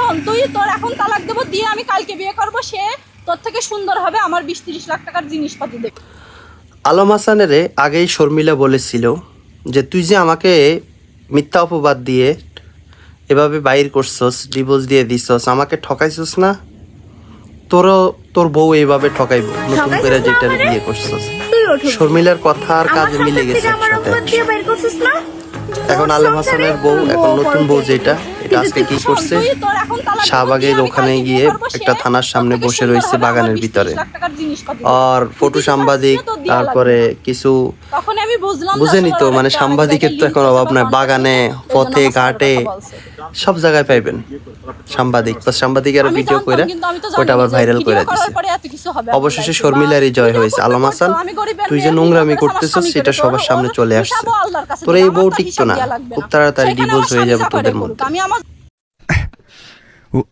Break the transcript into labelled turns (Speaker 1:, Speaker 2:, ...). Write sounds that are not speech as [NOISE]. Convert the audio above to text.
Speaker 1: শোন তুই তোর এখন তালাক দেবো দিয়ে আমি কালকে বিয়ে করব সে তোর থেকে সুন্দর হবে আমার বিশ তিরিশ লাখ টাকার জিনিসপাতি দেবে।
Speaker 2: আলম হাসানের আগেই শর্মিলা বলেছিল যে তুই যে আমাকে মিথ্যা অপবাদ দিয়ে এভাবে বাইর করছস ডিভোর্স দিয়ে দিছস আমাকে ঠকাইছস না? তোরও তোর বউ এইভাবে ঠকাইব নতুন করে যেটা বিয়ে করছস। শর্মিলার কথা আর কাজে মিলে গেছে একসাথে। এখন আলম হাসানের বউ এখন নতুন বউ যেটা এটা আজকে কি করছে? শাহবাগের ওখানে গিয়ে একটা থানার সামনে বসে রয়েছে বাগানের ভিতরে। আর ফটো সাংবাদিক তারপরে কিছু বুঝেনি তো মানে সাংবাদিকের তো এখন অভাব নাই বাগানে পথে ঘাটে সব জায়গায় পাইবেন সাংবাদিক। বা সাংবাদিকের ভিডিও করে ওটা আবার ভাইরাল করে দিছে।
Speaker 1: আমার
Speaker 2: অবশেষে শর্মিলারই জয় হয়েছে। আলম হাসান তুই যে নোংরামি করতেছস সেটা সবার সামনে চলে আসছে। তোর এই বউ টিকতো না। খুব তাড়াতাড়ি ডিভোর্স হয়ে যাবে তোদের মধ্যে।
Speaker 1: আমি আমার [LAUGHS]